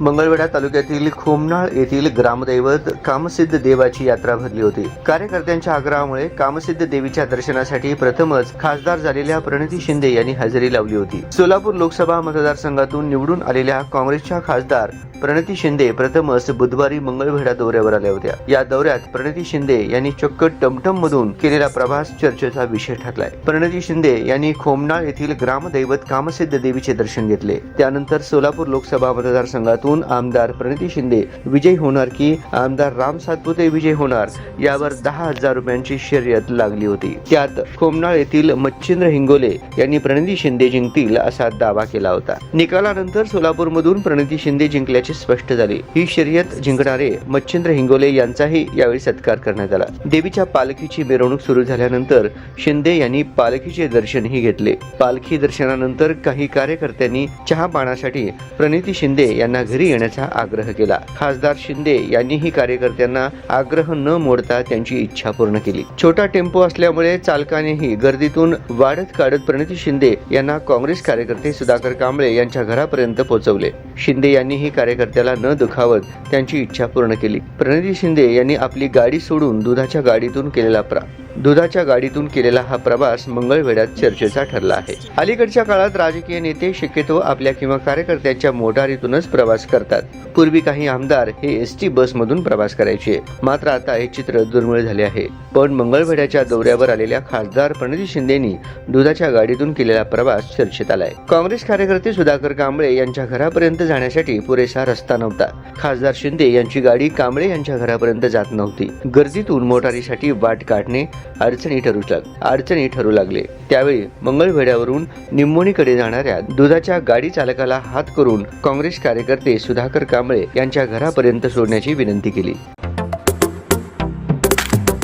मंगळवेढा तालुक्यातील खोमनाळ येथील ग्रामदैवत कामसिद्ध देवाची यात्रा भरली होती. कार्यकर्त्यांच्या आग्रहामुळे कामसिद्ध देवीच्या दर्शनासाठी प्रथमच खासदार झालेल्या प्रणिती शिंदे यांनी हजेरी लावली होती. सोलापूर लोकसभा मतदारसंघातून निवडून आलेल्या काँग्रेसच्या खासदार प्रणिती शिंदे प्रथमच बुधवारी मंगळवेढा दौऱ्यावर आल्या होत्या. या दौऱ्यात प्रणिती शिंदे यांनी चक्क टमटम मधून केलेला प्रवास चर्चेचा विषय ठरलाय. प्रणिती शिंदे यांनी खोमनाळ येथील ग्रामदैवत कामसिद्ध देवीचे दर्शन घेतले. त्यानंतर सोलापूर लोकसभा मतदारसंघातून आमदार प्रणिती शिंदे विजयी होणार की आमदार राम सातपुते विजय होणार यावर दहा हजार रुपयांची शर्यत लागली होती. त्यात खोमनाळ येथील मच्छिंद्र हिंगोले यांनी प्रणिती शिंदे जिंकतील असा दावा केला होता. निकालानंतर सोलापूरमधून प्रणिती शिंदे जिंकल्याचे स्पष्ट झाले. ही शर्यत जिंकणारे मच्छिंद्र हिंगोले यांचाही यावेळी सत्कार करण्यात आला. देवीच्या पालखीची मिरवणूक सुरू झाल्यानंतर शिंदे यांनी पालखीचे दर्शनही घेतले. पालखी दर्शनानंतर काही कार्यकर्त्यांनी चहा पाण्यासाठी प्रणिती शिंदे यांना घरी येण्याचा आग्रह केला. खासदार शिंदे यांनीही कार्यकर्त्यांना आग्रह न मोडता त्यांची इच्छा पूर्ण केली. छोटा टेम्पो असल्यामुळे चालकानेही गर्दीतून वाढत काढत प्रणिती शिंदे यांना काँग्रेस कार्यकर्ते सुधाकर कांबळे यांच्या घरापर्यंत पोहोचवले. शिंदे यांनीही कार्यकर्त्याला न दुखावत त्यांची इच्छा पूर्ण केली. प्रणिती शिंदे यांनी आपली गाडी सोडून दुधाच्या गाडीतून केलेला प्रा दुधाच्या गाडीतून केलेला हा प्रवास मंगळवेढ्यात चर्चेचा ठरला आहे. अलीकडच्या काळात राजकीय नेते शक्यतो आपल्या किंवा कार्यकर्त्यांच्या मोटारीतूनच प्रवास करतात. पूर्वी काही आमदार हे एस टी बसमधून प्रवास करायचे. मात्र आता हे चित्र दुर्मिळ झाले आहे. पण मंगळवेढ्याच्या दौऱ्यावर आलेल्या खासदार प्रणिती शिंदेनी दुधाच्या गाडीतून केलेला प्रवास चर्चेत आलाय. काँग्रेस कार्यकर्ते सुधाकर कांबळे यांच्या घरापर्यंत जाण्यासाठी पुरेसा रस्ता नव्हता. खासदार शिंदे यांची गाडी कांबळे यांच्या घरापर्यंत जात नव्हती. गर्दीतून मोटारीसाठी वाट काढणे अडचणी ठरू लाग अडचणी ठरू लागले. त्यावेळी मंगळवेढ्यावरून निंबोणीकडे जाणाऱ्या दुधाच्या गाडी चालकाला हात करून काँग्रेस कार्यकर्ते सुधाकर कांबळे यांच्या घरापर्यंत सोडण्याची विनंती केली.